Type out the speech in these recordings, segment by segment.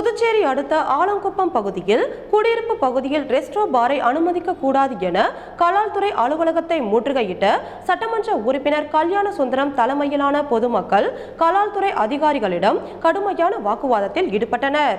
புதுச்சேரி அடுத்த ஆலங்குப்பம் பகுதியில் குடியிருப்பு பகுதியில் ரெஸ்ட்ரோ பாரை அனுமதிக்க கூடாது என கலால்துறை அலுவலகத்தை முற்றுகையிட்ட சட்டமன்ற உறுப்பினர் கல்யாண சுந்தரம் தலைமையிலான பொதுமக்கள் கலால்துறை அதிகாரிகளிடம் கடுமையான வாக்குவாதத்தில் ஈடுபட்டனர்.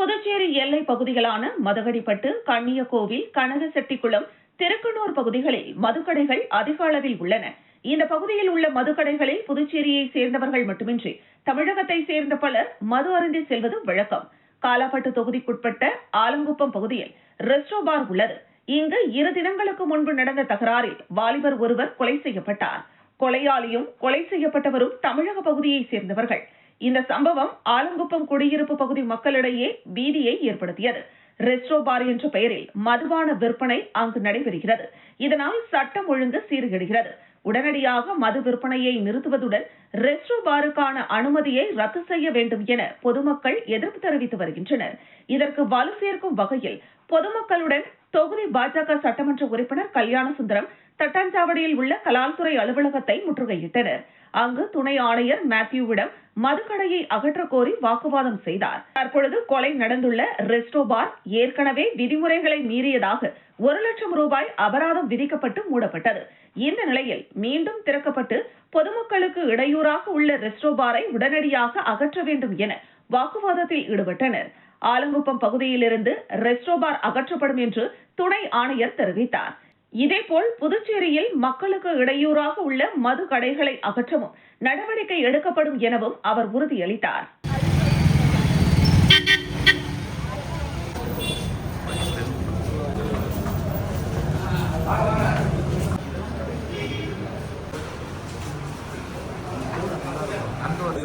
புதுச்சேரி எல்லை பகுதிகளான மதகடிப்பட்டு கண்ணியக்கோவில் கனகசெட்டிக்குளம் திருக்கனூர் பகுதிகளில் மதுக்கடைகள் அதிக அளவில் உள்ளன. இந்த பகுதியில் உள்ள மதுக்கடைகளில் புதுச்சேரியை சேர்ந்தவர்கள் மட்டுமின்றி தமிழகத்தை சேர்ந்த பலர் மது அருந்தி செல்வது வழக்கம். காலாப்பட்டு தொகுதிக்குட்பட்ட ஆலங்குப்பம் பகுதியில் ரெஸ்டோ பார் உள்ளது. இங்கு இரு தினங்களுக்கு முன்பு நடந்த தகராறில் வாலிபர் ஒருவர் கொலை செய்யப்பட்டார். கொலையாளியும் கொலை செய்யப்பட்டவரும் தமிழக பகுதியை சேர்ந்தவர்கள். இந்த சம்பவம் ஆலங்குப்பம் குடியிருப்பு பகுதி மக்களிடையே பீதியை ஏற்படுத்தியது. ரெஸ்டோ பார் என்ற பெயரில் மதுபான விற்பனை அங்கு நடைபெறுகிறது. இதனால் சட்டம் ஒழுங்கு சீர்கெடுகிறது. உடனடியாக மது விற்பனையை நிறுத்துவதுடன் ரெஸ்டோ பாருக்கான அனுமதியை ரத்து செய்ய வேண்டும் என பொதுமக்கள் எதிர்ப்பு தெரிவித்து வருகின்றனர். இதற்கு வலு சேர்க்கும் வகையில் பொதுமக்களுடன் தொகுதி பாஜக சட்டமன்ற உறுப்பினர் கல்யாண சுந்தரம் தட்டாஞ்சாவடியில் உள்ள கலால்துறை அலுவலகத்தை முற்றுகையிட்டனர். அங்கு துணை ஆணையர் மேத்யூவிடம் மதுக்கடையை அகற்ற கோரி வாக்குவாதம் செய்தார். தற்பொழுது கொலை நடந்துள்ள ரெஸ்டோ பார் ஏற்கனவே விதிமுறைகளை மீறியதாக ஒரு லட்சம் ரூபாய் அபராதம் விதிக்கப்பட்டு மூடப்பட்டது. இந்த நிலையில் மீண்டும் திறக்கப்பட்டு பொதுமக்களுக்கு இடையூறாக உள்ள ரெஸ்டோ பாரை உடனடியாக அகற்ற வேண்டும் என வாக்குவாதத்தில் ஈடுபட்டனர். ஆலங்குப்பம் பகுதியிலிருந்து ரெஸ்டோ பார் அகற்றப்படும் என்று துணை ஆணையர் தெரிவித்தார். இதேபோல் புதுச்சேரியில் மக்களுக்கு இடையூறாக உள்ள மது கடைகளை அகற்றவும் நடவடிக்கை எடுக்கப்படும் எனவும் அவர் உறுதியளித்தார்.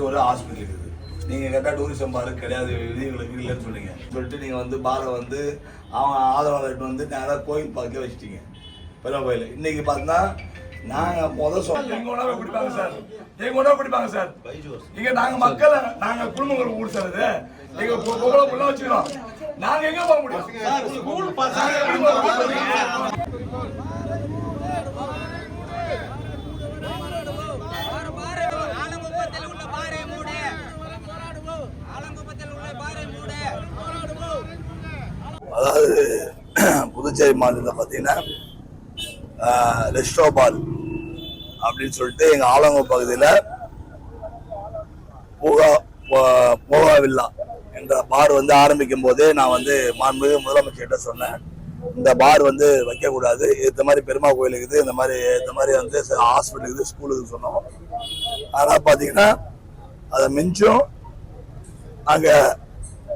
ஒரு ஹாஸ்பிட்டல் இருக்குது. நீங்கள் கேட்டால் டூரிசம் பாரு கிடையாது விதிகளுக்கு இல்லைன்னு சொன்னீங்க சொல்லிட்டு நீங்கள் வந்து பாரை வந்து அவன் ஆதரவாளர்கிட்ட வந்து நேராக கோயில் பார்க்க வச்சிட்டீங்க. பெரிய கோயில். இன்னைக்கு பார்த்தா நாங்கள் முதல் சொன்னோம் எங்க வேணா போய் பிடிப்பாங்க சார். எங்க வேணா பிடிப்பாங்க சார். இங்க நாங்க மக்கள் நாங்க குடும்பங்கள் ஊர் சார் இது. எங்க பொ- பொம்பளை புள்ள வச்சுக்கிறோம். நாங்க எங்க போக முடியும்? ஸ்கூல் ஆலங்குப்பத்தில் உள்ள பாறை மூடு ஆலங்குப்பத்தில் உள்ள பாறை மூடு அதாவது புதுச்சேரி மாநிலத்தில் பார்த்தீங்கன்னா ரெஸ்டோபால் அப்படின்னு சொல்லிட்டு எங்கள் ஆலங்கோ பகுதியில் பூகா போ- போகா வில்லா என்ற பார் வந்து ஆரம்பிக்கும் போதே நான் வந்து மாண்புமிகு முதலமைச்சர்கிட்ட சொன்னேன். இந்த பார் வந்து வைக்கக்கூடாது. இந்த மாதிரி பெருமா கோயில் இருக்குது. இந்த மாதிரி இந்த மாதிரி வந்து ஹாஸ்பிட்டல் இருக்குது ஸ்கூலுக்கு சொன்னோம். ஆனால் பார்த்தீங்கன்னா அதை மிஞ்சும். அங்கே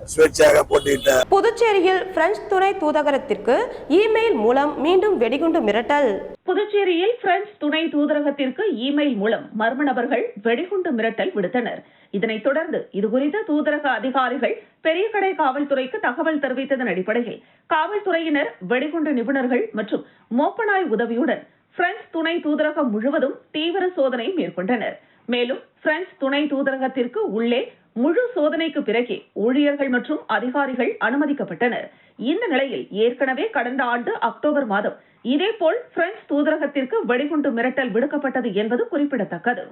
சுயேட்சையாக புதுச்சேரியில் பிரெஞ்சு துணை தூதகரத்திற்கு இமெயில் மூலம் மீண்டும் வெடிகுண்டு மிரட்டல். புதுச்சேரியில் பிரெஞ்சு துணை தூதரகத்திற்கு இமெயில் மூலம் மர்ம நபர்கள் வெடிகுண்டு மிரட்டல் விடுத்தனர். இதனைத் தொடர்ந்து இதுகுறித்து தூதரக அதிகாரிகள் பெரியகடை காவல்துறைக்கு தகவல் தெரிவித்ததன் அடிப்படையில் காவல்துறையினர் வெடிகுண்டு நிபுணர்கள் மற்றும் மோப்பநாய் உதவியுடன் பிரெஞ்சு துணை தூதரகம் முழுவதும் தீவிர சோதனை மேற்கொண்டனர். மேலும் பிரெஞ்சு துணை தூதரகத்திற்கு உள்ளே முழு சோதனைக்கு பிறகே ஊழியர்கள் மற்றும் அதிகாரிகள் அனுமதிக்கப்பட்டனர். இந்த நிலையில் ஏற்கனவே கடந்த ஆண்டு அக்டோபர் மாதம் இதேபோல் பிரெஞ்சு தூதரகத்திற்கு வெடிகுண்டு மிரட்டல் விடுக்கப்பட்டது என்பது குறிப்பிடத்தக்கது.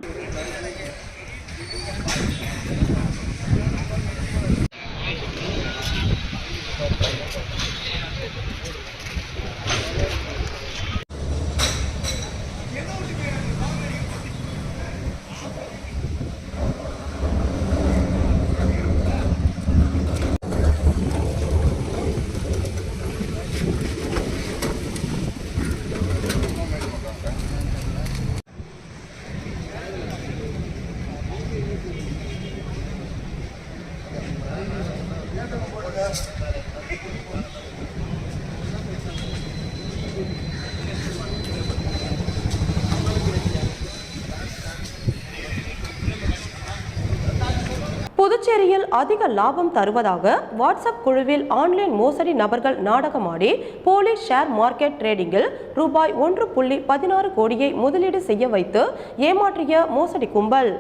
புதுச்சேரியில் அதிக லாபம் தருவதாக வாட்ஸ்அப் குழுவில் ஆன்லைன் மோசடி நபர்கள் நாடகமாடி போலீஸ் ஷேர் மார்க்கெட் ட்ரேடிங்கில் ரூபாய் ஒன்று புள்ளி பதினாறு கோடியை முதலீடு செய்ய வைத்து ஏமாற்றிய மோசடி கும்பல்.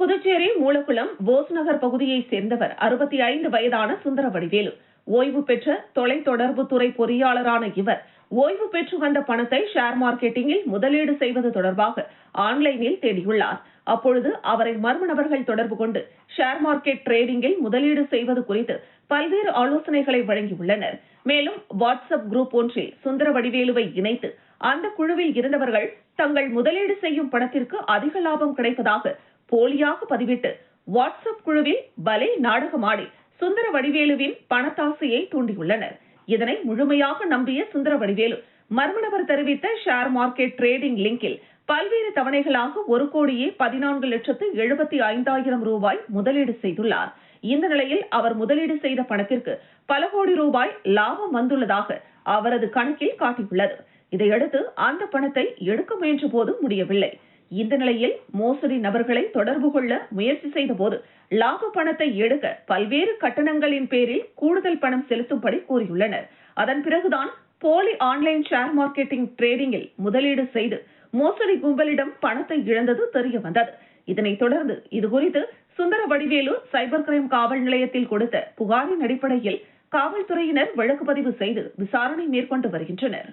புதுச்சேரி மூலக்குளம் போஸ் நகர் பகுதியைச் சேர்ந்தவர் அறுபத்தி ஐந்து வயதான சுந்தரவடிவேலு. ஓய்வு பெற்ற தொலைத்தொடர்புத்துறை பொறியாளரான இவர் ஓய்வு பெற்று வந்த பணத்தை ஷேர் மார்க்கெட்டிங்கில் முதலீடு செய்வது தொடர்பாக ஆன்லைனில் தேடியுள்ளார். அப்பொழுது அவரை மர்ம நபர்கள் தொடர்பு கொண்டு ஷேர் மார்க்கெட் ட்ரேடிங்கில் முதலீடு செய்வது குறித்து பல்வேறு ஆலோசனைகளை வழங்கியுள்ளனர். மேலும் வாட்ஸ்அப் குரூப் ஒன்றில் சுந்தர வடிவேலுவை இணைத்து அந்த குழுவில் இருந்தவர்கள் தங்கள் முதலீடு செய்யும் பணத்திற்கு அதிக லாபம் கிடைப்பதாக போலியாக பதிவிட்டு வாட்ஸ்அப் குழுவில் பலே நாடகமாடி சுந்தர வடிவேலுவின் பணத்தாசையை தூண்டியுள்ளனர். இதனை முழுமையாக நம்பிய சுந்தரவடிவேலு. மர்ம நபர் தெரிவித்த ஷேர் மார்க்கெட் ட்ரேடிங் லிங்கில் பல்வேறு தவணைகளாக ஒரு கோடியே பதினான்கு லட்சத்து எழுபத்தி ஐந்தாயிரம் ரூபாய் முதலீடு செய்துள்ளார். இந்த நிலையில் அவர் முதலீடு செய்த பணத்திற்கு பல கோடி ரூபாய் லாபம் வந்துள்ளதாக அவரது கணக்கில் காட்டியுள்ளது. இதையடுத்து அந்த பணத்தை எடுக்க முயன்ற போது முடியவில்லை. இந்த நிலையில் மோசடி நபர்களை தொடர்பு கொள்ள முயற்சி செய்த போது லாப பணத்தை எடுக்க பல்வேறு கட்டணங்களின் பேரில் கூடுதல் பணம் செலுத்தும்படி கூறியுள்ளனர். அதன் பிறகுதான் போலி ஆன்லைன் ஷேர் மார்க்கெட்டிங் ட்ரேடிங்கில் முதலீடு செய்து மோசடி கும்பலிடம் பணத்தை இழந்தது தெரிய வந்தது. இதனைத் தொடர்ந்து இதுகுறித்து சுந்தர வடிவேலு சைபர் கிரைம் காவல் நிலையத்தில் கொடுத்த புகாரின் அடிப்படையில் காவல்துறையினர் வழக்கு பதிவு செய்து விசாரணை மேற்கொண்டு வருகின்றனர்.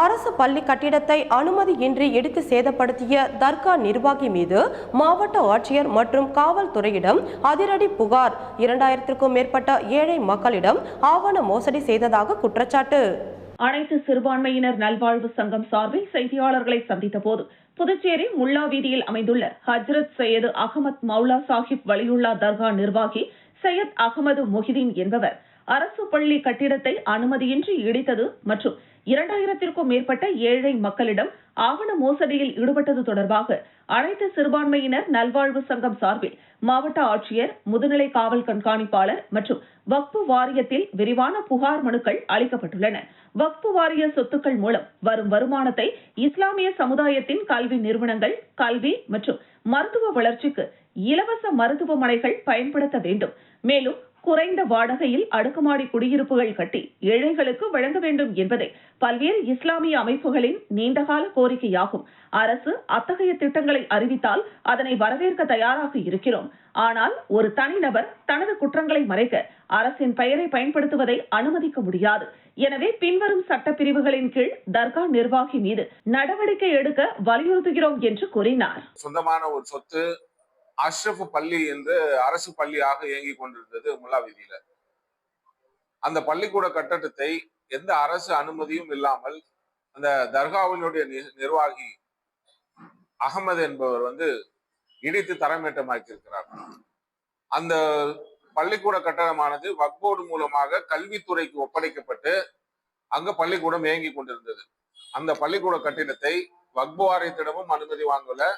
அரசு பள்ளி கட்டிடத்தை அனுமதியின்றி இடித்து சேதப்படுத்திய தர்கா நிர்வாகி மீது மாவட்ட ஆட்சியர் மற்றும் காவல்துறையிடம் அதிரடி புகார். இரண்டாயிரத்திற்கும் மேற்பட்ட ஏழை மக்களிடம் ஆவண மோசடி செய்ததாக குற்றச்சாட்டு. அனைத்து சிறுபான்மையினர் நல்வாழ்வு சங்கம் சார்பில் செய்தியாளர்களை சந்தித்த போது புதுச்சேரி முல்லா வீதியில் அமைந்துள்ள ஹஜ்ரத் சையது அகமத் மௌலா சாஹிப் வலியுல்லா தர்கா நிர்வாகி சையத் அகமது மொஹிதீன் என்பவர் அரசு பள்ளி கட்டிடத்தை அனுமதியின்றி இடித்தது மற்றும் இரண்டாயிரத்திற்கும் மேற்பட்ட ஏழை மக்களிடம் ஆவண மோசடியில் ஈடுபட்டது தொடர்பாக அனைத்து சிறுபான்மையினர் நல்வாழ்வு சங்கம் சார்பில் மாவட்ட ஆட்சியர் முதுநிலை காவல் கண்காணிப்பாளர் மற்றும் வக்பு வாரியத்தில் விரிவான புகார் மனுக்கள் அளிக்கப்பட்டுள்ளன. வக்பு வாரிய சொத்துக்கள் மூலம் வரும் வருமானத்தை இஸ்லாமிய சமுதாயத்தின் கல்வி நிறுவனங்கள் கல்வி மற்றும் மருத்துவ வளர்ச்சிக்கு இலவச மருத்துவமனைகள் பயன்படுத்த வேண்டும். மேலும் குறைந்த வாடகையில் அடுக்குமாடி குடியிருப்புகள் கட்டி ஏழைகளுக்கு வழங்க வேண்டும் என்பதே பல்வேறு இஸ்லாமிய அமைப்புகளின் நீண்டகால கோரிக்கையாகும். அரசு அத்தகைய திட்டங்களை அறிவித்தால் அதனை வரவேற்க தயாராக இருக்கிறோம். ஆனால் ஒரு தனிநபர் தனது குற்றங்களை மறைக்க அரசின் பெயரை பயன்படுத்துவதை அனுமதிக்க முடியாது. எனவே பின்வரும் சட்டப்பிரிவுகளின் கீழ் தர்கா நிர்வாகி மீது நடவடிக்கை எடுக்க வலியுறுத்துகிறோம் என்று கூறினார். சொந்தமான ஒரு சொத்து அஷ்ரஃப் பள்ளி என்று அரசு பள்ளியாக இயங்கிக் கொண்டிருந்தது முல்லா வீதியில. அந்த பள்ளிக்கூட கட்டடத்தை எந்த அரசு அனுமதியும் இல்லாமல் அந்த தர்காவினுடைய நி- நிர்வாகி அகமது என்பவர் வந்து இடித்து தரமேற்றமாக்கியிருக்கிறார். அந்த பள்ளிக்கூட கட்டடமானது வக்போர்டு மூலமாக கல்வித்துறைக்கு ஒப்படைக்கப்பட்டு அங்க பள்ளிக்கூடம் இயங்கி கொண்டிருந்தது. அந்த பள்ளிக்கூட கட்டிடத்தை வக்பு வாரியத்திடமும் அனுமதி வாங்கல.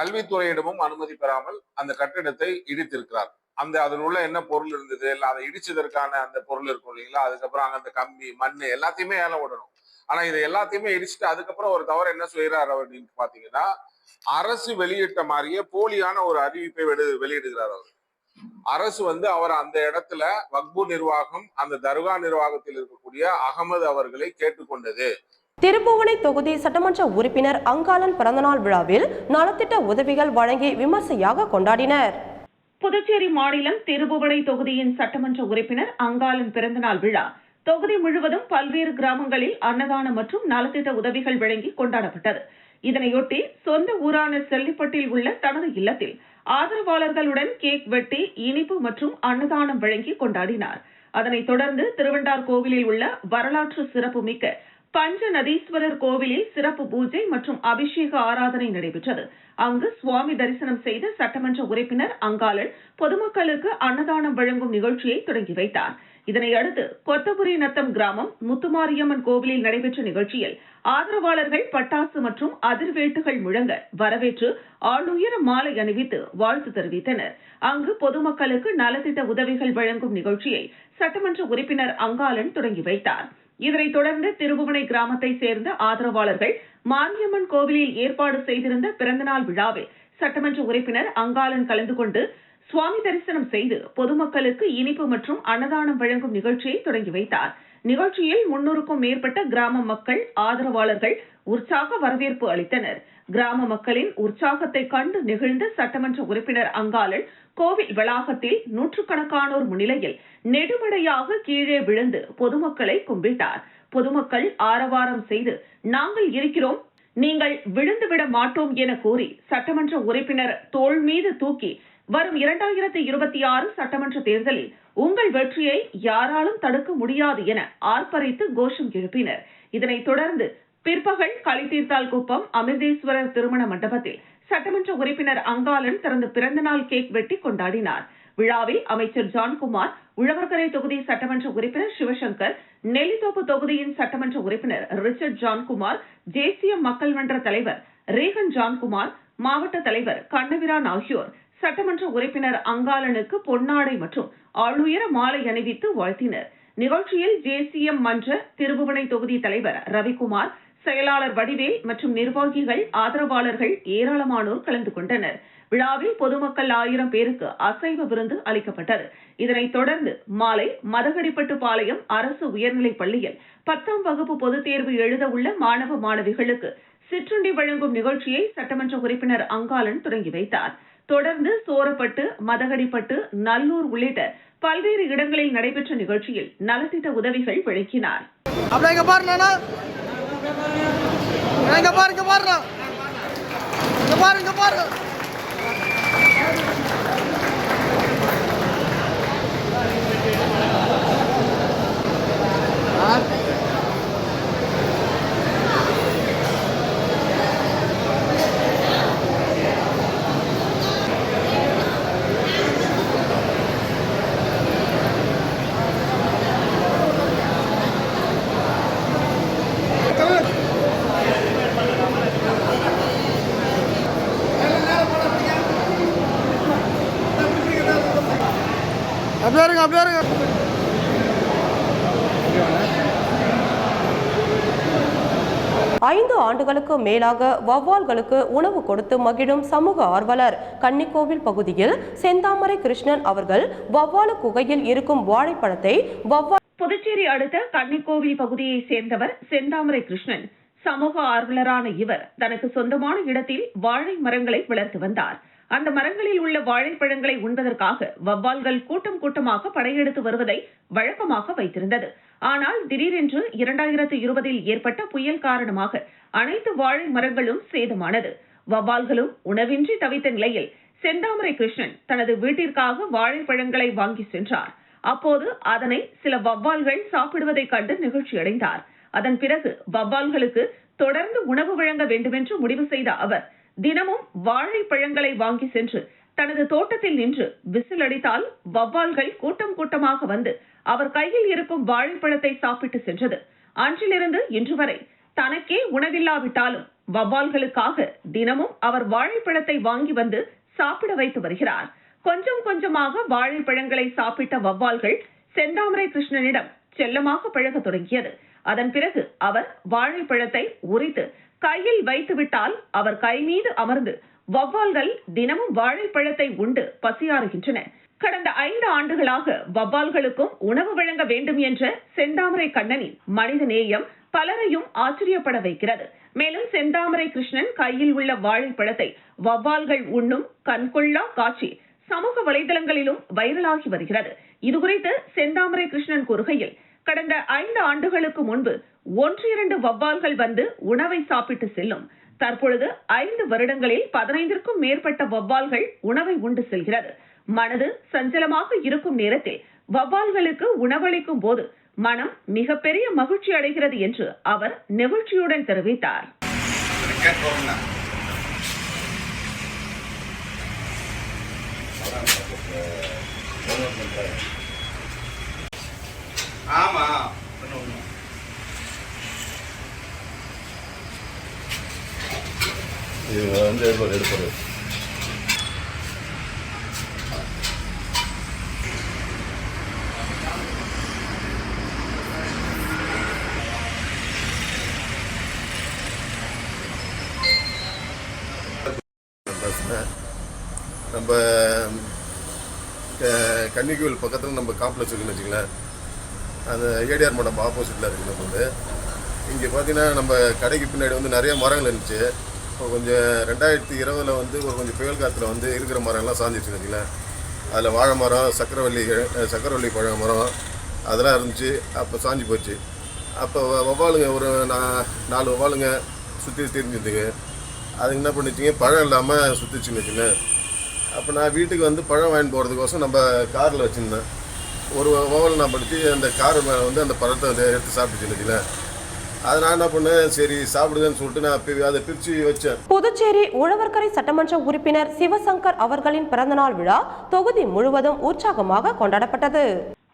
கல்வித்துறையிடமும் அனுமதி பெறாமல் அந்த கட்டிடத்தை இடித்திருக்கிறார். அந்த அதில் உள்ள என்ன பொருள் இருந்தது? இல்லை அதை இடிச்சதற்கான அந்த பொருள் இருக்கும் இல்லைங்களா? அதுக்கப்புறம் அங்கே அந்த கம்பி மண் எல்லாத்தையுமே ஏலம் விடணும் ஆனா இதை எல்லாத்தையுமே இடிச்சுட்டு அதுக்கப்புறம் ஒரு தவறு என்ன செய்யறாரு அப்படின்னு பாத்தீங்கன்னா அரசு வெளியிட்ட மாதிரியே போலியான ஒரு அறிவிப்பை வெளி வெளியிடுகிறார் அவர். அரசு வந்து அவர் அந்த இடத்துல வக்பு நிர்வாகம் அந்த தர்கா நிர்வாகத்தில் இருக்கக்கூடிய அகமது அவர்களை கேட்டுக்கொண்டது. திருப்புவனை தொகுதி சட்டமன்ற உறுப்பினர் அங்காளன் பிறந்தநாள் விழாவில் நலத்திட்ட உதவிகள் வழங்கி விமர்சையாக கொண்டாடினர். புதுச்சேரி மாநிலம் திருபுவனை தொகுதியின் சட்டமன்ற உறுப்பினர் அங்காளன் பிறந்தநாள் விழா தொகுதி முழுவதும் பல்வேறு கிராமங்களில் அன்னதானம் மற்றும் நலத்திட்ட உதவிகள் வழங்கி கொண்டாடப்பட்டது. இதனையொட்டி சொந்த ஊரான செல்லிப்பட்டில் உள்ள தனது இல்லத்தில் ஆதரவாளர்களுடன் கேக் வெட்டி இனிப்பு மற்றும் அன்னதானம் வழங்கி கொண்டாடினார். அதனைத் தொடர்ந்து திருவண்டார் கோவிலில் உள்ள வரலாற்று சிறப்புமிக்க பஞ்சநதீஸ்வரர் கோவிலில் சிறப்பு பூஜை மற்றும் அபிஷேக ஆராதனை நடைபெற்றது. அங்கு சுவாமி தரிசனம் செய்த சட்டமன்ற உறுப்பினர் அங்காளன் பொதுமக்களுக்கு அன்னதானம் வழங்கும் நிகழ்ச்சியை தொடங்கி வைத்தார். இதனையடுத்து கொத்தபுரி நத்தம் கிராமம் முத்துமாரியம்மன் கோவிலில் நடைபெற்ற நிகழ்ச்சியில் ஆதரவாளர்கள் பட்டாசு மற்றும் அதிர்வேட்டுகள் முழங்க வரவேற்று ஆளுயர மாலை அணிவித்து வாழ்த்து தெரிவித்தனர். அங்கு பொதுமக்களுக்கு நலத்திட்ட உதவிகள் வழங்கும் நிகழ்ச்சியை சட்டமன்ற உறுப்பினர் அங்காளன் தொடங்கி வைத்தார். இதனைத் தொடர்ந்து திருபுவனை கிராமத்தைச் சேர்ந்த ஆதரவாளர்கள் மாரியம்மன் கோவிலில் ஏற்பாடு செய்திருந்த பிறந்தநாள் விழாவில் சட்டமன்ற உறுப்பினர் அங்காளன் கலந்து கொண்டு சுவாமி தரிசனம் செய்து பொதுமக்களுக்கு இனிப்பு மற்றும் அன்னதானம் வழங்கும் நிகழ்ச்சியை தொடங்கி வைத்தார். நிகழ்ச்சியில் முன்னூறுக்கும் மேற்பட்ட கிராம மக்கள் ஆதரவாளர்கள் உற்சாக வரவேற்பு அளித்தனர். கிராம மக்களின் உற்சாகத்தை கண்டு நெகிழ்ந்த சட்டமன்ற உறுப்பினர் அங்காளன் கோவில் வளாகத்தில் நூற்றுக்கணக்கானோர் முன்னிலையில் நெடுமடையாக கீழே விழுந்து பொதுமக்களை கும்பிட்டார். பொதுமக்கள் ஆரவாரம் செய்து நாங்கள் இருக்கிறோம் நீங்கள் விழுந்துவிட மாட்டோம் என கூறி சட்டமன்ற உறுப்பினர் தோல் மீது தூக்கி வரும் இரண்டாயிரத்தி இருபத்தி ஆறு சட்டமன்ற தேர்தலில் உங்கள் வெற்றியை யாராலும் தடுக்க முடியாது என ஆர்ப்பரித்து கோஷம் எழுப்பினர். இதனைத் தொடர்ந்து பிற்பகல் களித்தீர்த்தால் குப்பம் அமிர்தேஸ்வரர் திருமண மண்டபத்தில் சட்டமன்ற உறுப்பினர் அங்காளன் தனது பிறந்தநாள் கேக் வெட்டி கொண்டாடினார். விழாவில் அமைச்சர் ஜான்குமார் உழவர்கரை தொகுதி சட்டமன்ற உறுப்பினர் சிவசங்கர் நெல்லித்தோப்பு தொகுதியின் சட்டமன்ற உறுப்பினர் ரிச்சர்ட் ஜான்குமார் தேசிய மக்கள் மன்ற தலைவர் ரேகன் ஜான்குமார் மாவட்ட தலைவர் கண்ணவிரான் ஆகியோர் சட்டமன்ற உறுப்பினர் அங்காளனுக்கு பொன்னாடை மற்றும் ஆளுயர மாலை அணிவித்து வாழ்த்தினர். நிகழ்ச்சியில் ஜேசிஎம் மன்ற திருபுவனை தொகுதி தலைவர் ரவிக்குமார் செயலாளர் வடிவேல் மற்றும் நிர்வாகிகள் ஆதரவாளர்கள் ஏராளமானோர் கலந்து கொண்டனர். விழாவில் பொதுமக்கள் ஆயிரம் பேருக்கு அசைவ விருந்து அளிக்கப்பட்டது. இதனைத் தொடர்ந்து மாலை மதகடிப்பட்டு பாளையம் அரசு உயர்நிலைப் பள்ளியில் பத்தாம் வகுப்பு பொதுத் தேர்வு எழுத உள்ள மாணவ மாணவிகளுக்கு சிற்றுண்டி வழங்கும் நிகழ்ச்சியை சட்டமன்ற உறுப்பினர் அங்காளன் தொடங்கி வைத்தார். தொடர்ந்து சோரப்பட்டு மதகடிப்பட்டு நல்லூர் உள்ளிட்ட பல்வேறு இடங்களில் நடைபெற்ற நிகழ்ச்சியில் நலத்திட்ட உதவிகள் வழங்கினார் இங்க பாரு இங்க பாரு இங்க பாரு இங்க பாரு. இங்க பாரு அப்படியே இருங்க அப்படியே இருங்க. ஐந்து ஆண்டுகளுக்கு மேலாக வௌவால்களுக்கு உணவு கொடுத்து மகிழும் சமூக ஆர்வலர் கன்னிக்கோவில் பகுதியில் செந்தாமரை கிருஷ்ணன் அவர்கள் வௌவாலு குகையில் இருக்கும் வாழைப்பழத்தை வௌவால் புதுச்சேரி அடுத்த கன்னிக்கோவில் பகுதியைச் சேர்ந்தவர் செந்தாமரை கிருஷ்ணன். சமூக ஆர்வலரான இவர் தனக்கு சொந்தமான இடத்தில் வாழை மரங்களை வளர்த்து வந்தார். அந்த மரங்களில் உள்ள வாழைப்பழங்களை உண்பதற்காக வவ்வால்கள் கூட்டம் கூட்டமாக படையெடுத்து வருவதை வழக்கமாக வைத்திருந்தது. ஆனால் திடீரென்று இரண்டாயிரத்து இருபதில் ஏற்பட்ட புயல் காரணமாக அனைத்து வாழை மரங்களும் சேதமானது. வவ்வால்களும் உணவின்றி தவித்த நிலையில் செந்தாமரை கிருஷ்ணன் தனது வீட்டிற்காக வாழைப்பழங்களை வாங்கி சென்றார். அப்போது அதனை சில வவ்வால்கள் சாப்பிடுவதைக் கண்டு நிகழ்ச்சியடைந்தார் அதன் பிறகு வவ்வால்களுக்கு தொடர்ந்து உணவு வழங்க வேண்டுமென்று முடிவு செய்த அவர் தினமும் வாழைப்பழங்களை வாங்கி சென்று தனது தோட்டத்தில் நின்று விசில் அடித்தால் வவ்வால்கள் கூட்டம் கூட்டமாக வந்து அவர் கையில் இருக்கும் வாழைப்பழத்தை சாப்பிட்டு சென்றது. அன்றிலிருந்து இன்று வரை தனக்கே உணவில்லாவிட்டாலும் வவ்வால்களுக்காக தினமும் அவர் வாழைப்பழத்தை வாங்கி வந்து சாப்பிட வைத்து வருகிறார். கொஞ்சம் கொஞ்சமாக வாழைப்பழங்களை சாப்பிட்ட வவ்வால்கள் செந்தாமரை கிருஷ்ணனிடம் செல்லமாக பழக தொடங்கியது. அதன் பிறகு அவர் வாழைப்பழத்தை உரித்து கையில் வைத்துவிட்டால் அவர் கை மீது அமர்ந்து வவ்வால்கள் தினமும் வாழைப்பழத்தை உண்டு பசியாறுகின்றன. கடந்த ஐந்து ஆண்டுகளாக வவ்வால்களுக்கும் உணவு வழங்க வேண்டும் என்ற செந்தாமரை கண்ணனின் மனித நேயம் பலரையும் ஆச்சரியப்பட வைக்கிறது. மேலும் செந்தாமரை கிருஷ்ணன் கையில் உள்ள வாழைப்பழத்தை வவ்வால்கள் உண்ணும் கண்கொள்ளா காட்சி சமூக வலைதளங்களிலும் வைரலாகி வருகிறது. இதுகுறித்து செந்தாமரை கிருஷ்ணன் கூறுகையில் கடந்த ஐந்து ஆண்டுகளுக்கு முன்பு ஒன்று இரண்டு வவ்வால்கள் வந்து உணவை சாப்பிட்டு செல்லும். தற்பொழுது ஐந்து வருடங்களில் பதினைந்திற்கும் மேற்பட்ட வவ்வால்கள் உணவை உண்டு செல்கிறது. மனது சஞ்சலமாக இருக்கும் நேரத்தில் வவ்வால்களுக்கு உணவளிக்கும் போது மனம் மிகப்பெரிய மகிழ்ச்சி அடைகிறது என்று அவர் நெகிழ்ச்சியுடன் தெரிவித்தார். ஆமா. இது வந்து எடுப்பார் எடுப்பது நம்ம க- பக்கத்தில் நம்ம காம்ப்ளெக்ஸ் இருக்குன்னு வச்சுங்களேன் அந்த ஏடிஆர் மடம் ஆப்போசிட்டில் இருக்குது நம்ம வந்து. இங்கே பார்த்தீங்கன்னா நம்ம கடைக்கு பின்னாடி வந்து நிறைய மரங்கள் இருந்துச்சு. கொஞ்சம் ரெண்டாயிரத்தி இருபதில் வந்து ஒரு கொஞ்சம் புயல் காற்றுல வந்து இருக்கிற மரம்லாம் சாஞ்சிச்சு வச்சுங்களேன் அதில் வாழை மரம் சக்கரவள்ளி சக்கரவள்ளி பழ மரம் அதெல்லாம் இருந்துச்சு. அப்போ சாஞ்சி போச்சு. அப்போ வ- வவ்வாலுங்க ஒரு நா- நாலு வவ்வாலுங்க சுற்றி தெரிஞ்சுதுங்க அது என்ன பண்ணிச்சுங்க? பழம் இல்லாமல் சுற்றிச்சுன்னு வச்சுங்க. அப்போ நான் வீட்டுக்கு வந்து பழம் வாங்கிட்டு போகிறதுக்கோசம் நம்ம காரில் வச்சுருந்தேன். ஒரு ஓவல் நான் படித்து அந்த கார் மேலே வந்து அந்த பழத்தை வந்து எடுத்து சாப்பிட்டுச்சுன்னு வச்சுங்களேன் அதை நான் என்ன பண்ணேன்? சரி சாப்பிடுதுன்னு சொல்லிட்டு நான் அதை பிரித்து வச்சேன். புதுச்சேரி உழவர்கரை சட்டமன்ற உறுப்பினர் சிவசங்கர் அவர்களின் பிறந்தநாள் விழா தொகுதி முழுவதும் உற்சாகமாக கொண்டாடப்பட்டது.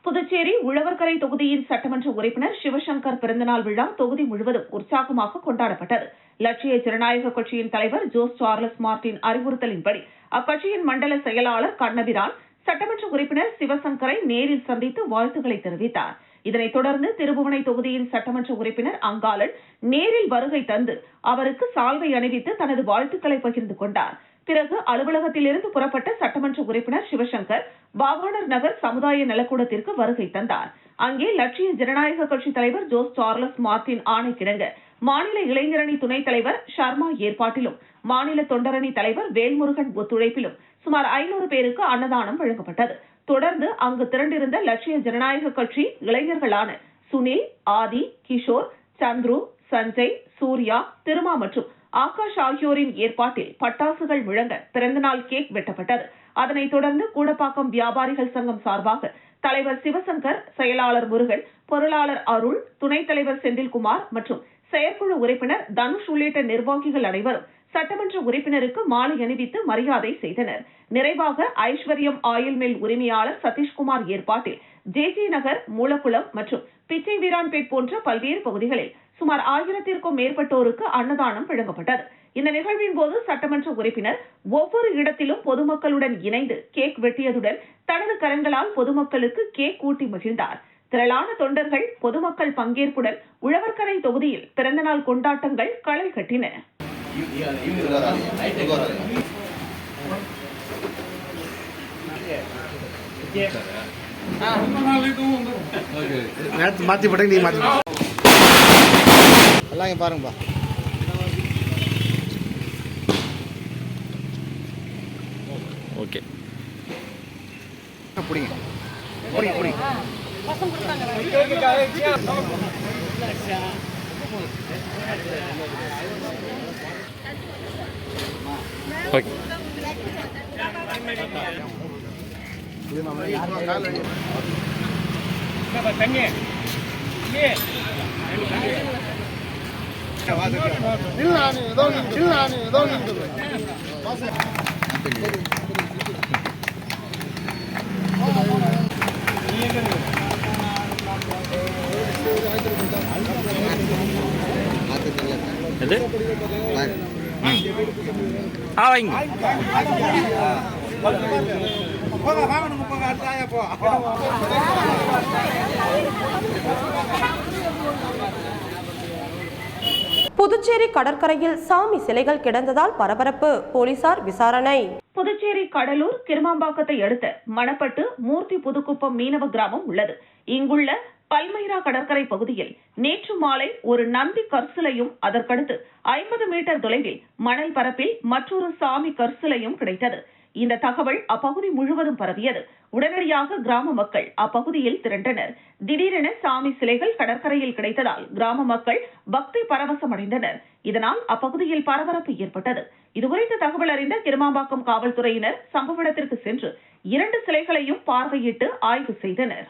புதுச்சேரி உழவர்கரை தொகுதியின் சட்டமன்ற உறுப்பினர் சிவசங்கர் பிறந்தநாள் விழா தொகுதி முழுவதும் உற்சாகமாக கொண்டாடப்பட்டது. லட்சிய ஜனநாயக கட்சியின் தலைவர் ஜோஸ் சார்லஸ் மார்டின் அறிவுறுத்தலின்படி அக்கட்சியின் மண்டல செயலாளர் கண்ணபிரான் சட்டமன்ற உறுப்பினர் சிவசங்கரை நேரில் சந்தித்து வாழ்த்துக்களை தெரிவித்தார். இதனைத் தொடர்ந்து திருபுவனை தொகுதியின் சட்டமன்ற உறுப்பினர் அங்காளன் நேரில் வருகை தந்து அவருக்கு சால்வை அணிவித்து தனது வாழ்த்துக்களை பகிர்ந்து கொண்டார். பிறகு அலுவலகத்திலிருந்து புறப்பட்ட சட்டமன்ற உறுப்பினர் சிவசங்கர் வாகாணர் நகர் சமுதாய நலக்கூடத்திற்கு வருகை தந்தார். அங்கே லட்சிய ஜனநாயக கட்சி தலைவர் ஜோஸ் சார்லஸ் மார்டின் ஆணைக்கிணங்க மாநில இளைஞரணி துணைத் தலைவர் ஷர்மா ஏற்பாட்டிலும் மாநில தொண்டரணி தலைவர் வேல்முருகன் ஒத்துழைப்பிலும் சுமார் ஐநூறு பேருக்கு அன்னதானம் வழங்கப்பட்டது. தொடர்ந்து அங்கு திரண்டிருந்த லட்சிய ஜனநாயக கட்சி இளைஞர்களான சுனில் ஆதி கிஷோர் சந்துரு சஞ்சய் சூர்யா திருமா மற்றும் ஆகாஷ் ஆகியோரின் ஏற்பாட்டில் பட்டாசுகள் முழங்க பிறந்தநாள் கேக் வெட்டப்பட்டது. அதனைத் தொடர்ந்து கூடப்பாக்கம் வியாபாரிகள் சங்கம் சார்பாக தலைவர் சிவசங்கர் செயலாளர் முருகன் பொருளாளர் அருள் துணைத் தலைவர் செந்தில்குமார் மற்றும் செயற்குழு உறுப்பினர் தனுஷ் உள்ளிட்ட நிர்வாகிகள் அனைவரும் சட்டமன்ற உறுப்பினருக்கு மாலை அணிவித்து மரியாதை செய்தனர். நிறைவாக ஐஸ்வர்யம் ஆயில் மில் உரிமையாளர் சதீஷ்குமார் ஏற்பாட்டில் ஜே ஜே நகர் மூலக்குளம் மற்றும் பிச்சை வீரான்பேட் போன்ற பல்வேறு பகுதிகளில் சுமார் ஆயிரத்திற்கும் மேற்பட்டோருக்கு அன்னதானம் வழங்கப்பட்டது. இந்த நிகழ்வின் போது சட்டமன்ற உறுப்பினர் ஒவ்வொரு இடத்திலும் பொதுமக்களுடன் இணைந்து கேக் வெட்டியதுடன் தனது கரங்களால் பொதுமக்களுக்கு கேக் ஊட்டி மகிழ்ந்தார். திரளான தொண்டர்கள் பொதுமக்கள் பங்கேற்புடன் உழவர்கரை தொகுதியில் பிறந்தநாள் கொண்டாட்டங்கள் களை கட்டின. நேரத்து மாற்றி போட்டேங்க நீ மாற்றி எல்லாம் இங்கே பாருங்கப்பா ஓகே பிடிங்க பிடிங்க பிடிங்க ஓகே இது நம்ம யாருமா கால் அடி இல்ல நான் ஏதோ இல்ல நான் ஏதோ எது? ஆ வைங்க. புதுச்சேரி கடற்கரையில் சாமி சிலைகள் கிடந்ததால் பரபரப்பு. போலீசார் விசாரணை. புதுச்சேரி கடலூர் கிருமாம்பாக்கத்தை அடுத்த மணப்பட்டு மூர்த்தி புதுக்குப்பம் மீனவ கிராமம் உள்ளது. இங்குள்ள பல்மைரா கடற்கரை பகுதியில் நேற்று மாலை ஒரு நந்தி கற்சிலையும் அதற்கடுத்து ஐம்பது மீட்டர் தொலைவில் மணல் பரப்பில் மற்றொரு சாமி கற்சிலையும் கிடைத்தது. இந்த தகவல் அப்பகுதி முழுவதும் பரவியது. உடனடியாக கிராம மக்கள் அப்பகுதியில் திரண்டனர். திடீரென சாமி சிலைகள் கடற்கரையில் கிடைத்ததால் கிராம மக்கள் பக்தி பரவசம் அடைந்தனர் இதனால் அப்பகுதியில் பரபரப்பு ஏற்பட்டது. இதுகுறித்த தகவல் அறிந்த கிருமாம்பாக்கம் காவல்துறையினர் சம்பவ இடத்திற்கு சென்று இரண்டு சிலைகளையும் பார்வையிட்டு ஆய்வு செய்தனர்.